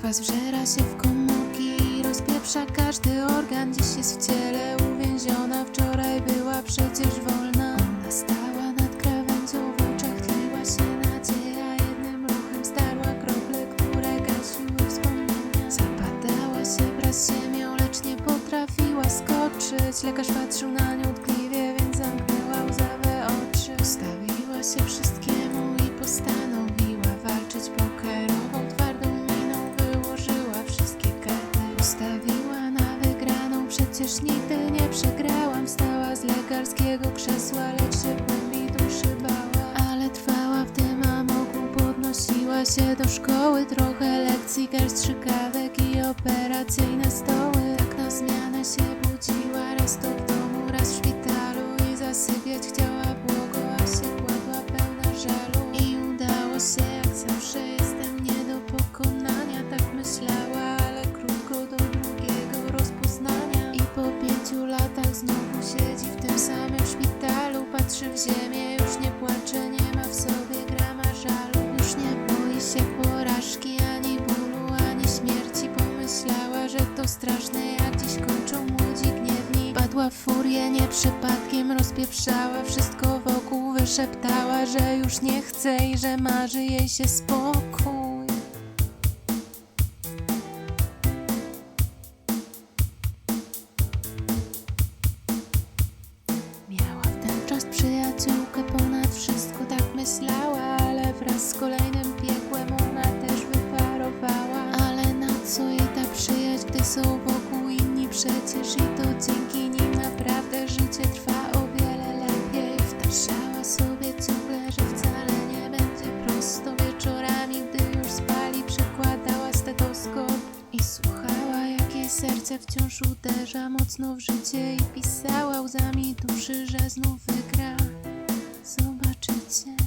Kwas wżera się w komórki Rozpieprza każdy organ. Dziś jest w ciele uwięziona Wczoraj była przecież wolna. Stała nad krawędzią W oczach tliła się nadzieja. Jednym ruchem starła krople Które gasiły wspomnienia. Zapadała się wraz z ziemią Lecz nie potrafiła skoczyć. Lekarz patrzył na nią tkliwie Więc zamknął się do szkoły Trochę lekcji, garść strzykawek i operacyjne stoły. Tak na zmianę się budziła, raz to w domu, raz w szpitalu I zasypiać chciała błogo, a się kładła pełna żalu. I udało się, jak zawsze jestem nie do pokonania. Tak myślała, ale krótko do drugiego rozpoznania. I po pięciu latach znowu siedzi w tym samym szpitalu. Patrzy w ziemię, już nie płacze, nie to straszne, jak dziś kończą młodzi gniewni. Padła w furię, nie przypadkiem rozpieprzała Wszystko wokół. Wyszeptała, że już nie chce i że marzy jej się spokój. Miała w ten czas przyjaciółkę ponad wszystko, tak myślała, ale wraz z kolejnym gdy są wokół inni przecież i to dzięki nim naprawdę życie trwa o wiele lepiej. Wtarzała sobie ciągle, że wcale nie będzie prosto wieczorami, gdy już spali, przykładała stetoskop i słuchała, jak jej serce wciąż uderza mocno w życie i pisała łzami duszy, że znów wygra. Zobaczycie.